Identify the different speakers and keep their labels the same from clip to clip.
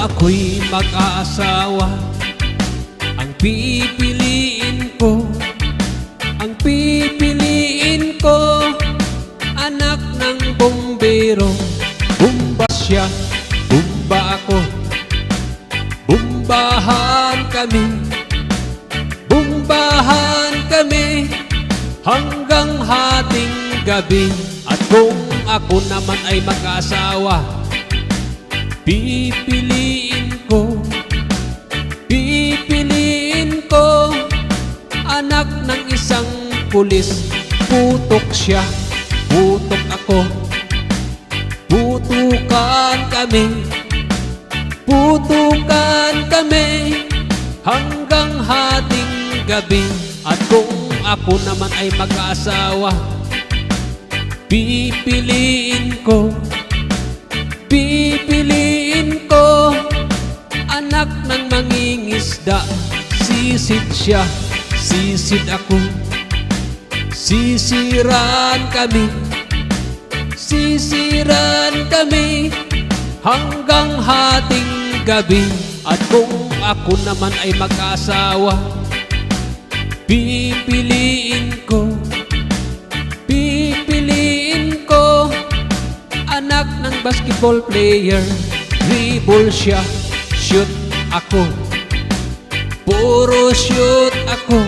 Speaker 1: ako'y mag-aasawa Ang pipiliin ko Ang pipiliin ko Anak ng bombero Bumba siya, bumba ako. Bumbahan kami Bumbahan kami Hanggang hating gabi. At kung ako naman ay mag-asawa Pipiliin ko Pipiliin ko. Anak ng isang pulis Putok siya Putok ako. Putukan kami Putukan kami Hanggang hating gabi. At kung ako naman ay mag-asawa Pipiliin ko Pipiliin ko Anak ng mangingisda. Sisid siya Sisid ako. Sisiran kami Sisiran kami Hanggang hating gabi. At kung ako naman ay mag-asawa Pipiliin ko basketball player Dribble siya Shoot ako. Puro shoot ako.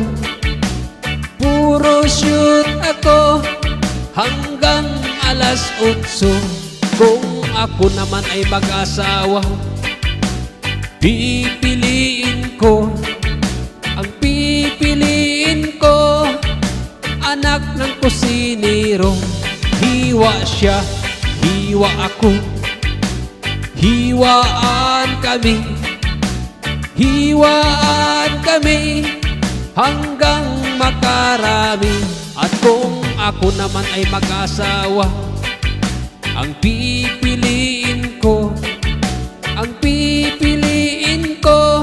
Speaker 1: Puro shoot ako. Hanggang alas 8 Kung ako naman ay mag-asawa Pipiliin ko. Ang pipiliin ko Anak ng kusinero. Hiwa siya Hiwa ako. Hiwaan kami. Hiwaan kami Hanggang makarami. At kung ako naman ay mag-asawa Ang pipiliin ko Ang pipiliin ko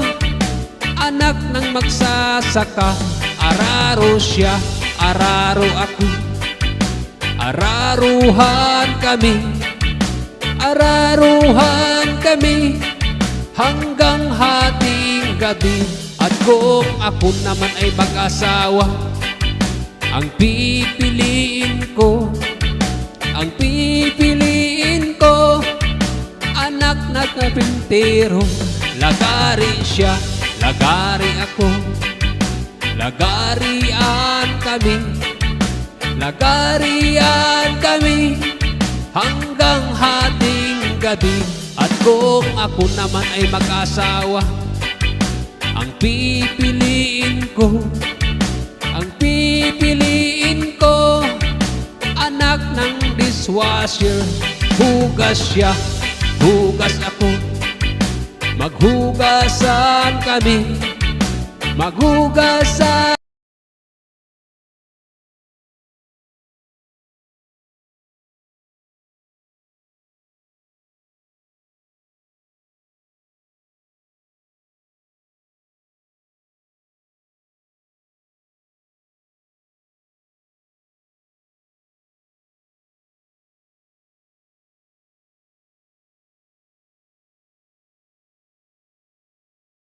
Speaker 1: Anak ng magsasaka. Araro siya Araro ako Araruhan kami. Araruhan kami. Hanggang hating gabi. At kung ako naman ay mag-asawa Ang pipiliin ko Ang pipiliin ko Anak na kapintero. Lagari siya Lagari ako. Lagarian kami Lagarian kami Hanggang hating gabi. At kung ako naman ay mag-asawa Ang pipiliin ko Ang pipiliin ko Anak ng dishwasher. Hugas siya Hugas ako. Maghugasan kami Maghugasan